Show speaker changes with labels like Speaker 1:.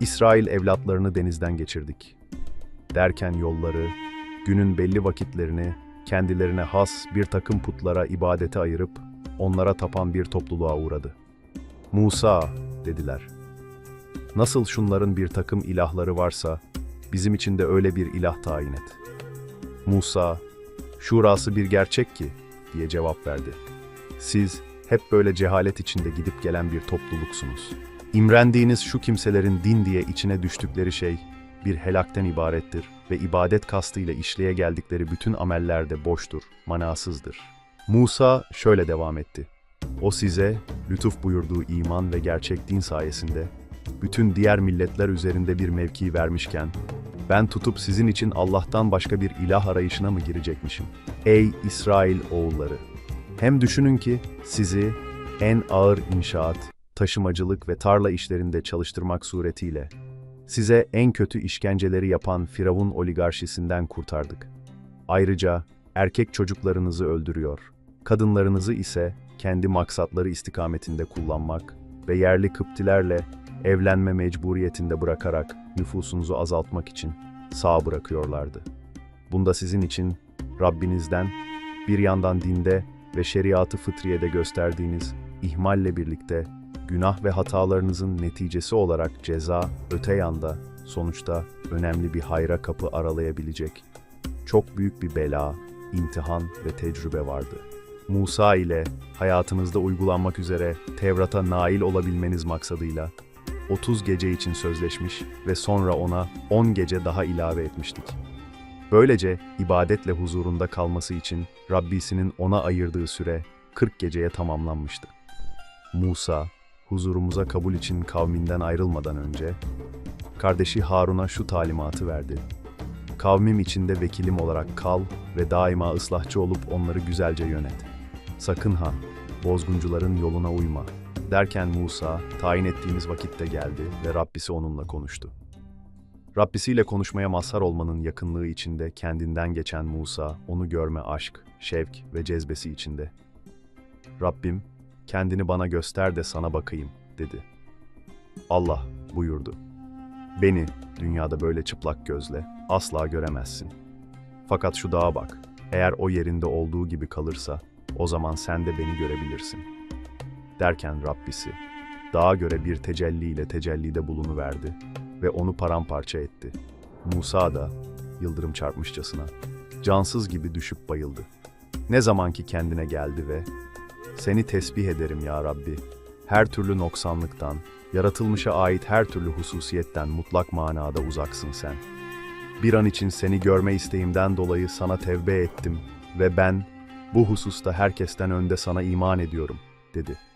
Speaker 1: İsrail evlatlarını denizden geçirdik. Derken yolları, günün belli vakitlerini kendilerine has bir takım putlara ibadete ayırıp onlara tapan bir topluluğa uğradı. Musa, dediler. Nasıl şunların bir takım ilahları varsa, bizim için de öyle bir ilah tayin et. Musa, şurası bir gerçek ki, diye cevap verdi. Siz hep böyle cehalet içinde gidip gelen bir topluluksunuz. İmrendiğiniz şu kimselerin din diye içine düştükleri şey bir helakten ibarettir ve ibadet kastıyla işleye geldikleri bütün ameller de boştur, manasızdır. Musa şöyle devam etti. O size lütuf buyurduğu iman ve gerçek din sayesinde bütün diğer milletler üzerinde bir mevki vermişken ben tutup sizin için Allah'tan başka bir ilah arayışına mı girecekmişim? Ey İsrail oğulları! Hem düşünün ki sizi en ağır inşaat, taşımacılık ve tarla işlerinde çalıştırmak suretiyle size en kötü işkenceleri yapan Firavun oligarşisinden kurtardık. Ayrıca erkek çocuklarınızı öldürüyor, kadınlarınızı ise kendi maksatları istikametinde kullanmak ve yerli Kıptilerle evlenme mecburiyetinde bırakarak nüfusunuzu azaltmak için sağ bırakıyorlardı. Bunda sizin için Rabbinizden bir yandan dinde ve şeriatı fıtriyede gösterdiğiniz ihmalle birlikte günah ve hatalarınızın neticesi olarak ceza öte yanda sonuçta önemli bir hayra kapı aralayabilecek çok büyük bir bela, imtihan ve tecrübe vardı. Musa ile hayatınızda uygulanmak üzere Tevrat'a nail olabilmeniz maksadıyla 30 gece için sözleşmiş ve sonra ona 10 gece daha ilave etmiştik. Böylece ibadetle huzurunda kalması için Rabbisinin ona ayırdığı süre 40 geceye tamamlanmıştı. Musa, huzurumuza kabul için kavminden ayrılmadan önce, kardeşi Harun'a şu talimatı verdi. Kavmim içinde vekilim olarak kal ve daima ıslahçı olup onları güzelce yönet. Sakın ha, bozguncuların yoluna uyma. Derken Musa, tayin ettiğimiz vakitte geldi ve Rabbisi onunla konuştu. Rabbisiyle konuşmaya mazhar olmanın yakınlığı içinde kendinden geçen Musa, onu görme aşk, şevk ve cezbesi içinde. Rabbim, kendini bana göster de sana bakayım, dedi. Allah buyurdu. Beni dünyada böyle çıplak gözle asla göremezsin. Fakat şu dağa bak, eğer o yerinde olduğu gibi kalırsa, o zaman sen de beni görebilirsin. Derken Rabbisi, dağa göre bir tecelliyle tecellide bulunuverdi ve onu paramparça etti. Musa da, yıldırım çarpmışçasına, cansız gibi düşüp bayıldı. Ne zaman ki kendine geldi ve seni tesbih ederim ya Rabbi. Her türlü noksanlıktan, yaratılmışa ait her türlü hususiyetten mutlak manada uzaksın sen. Bir an için seni görme isteğimden dolayı sana tevbe ettim ve ben bu hususta herkesten önde sana iman ediyorum, dedi.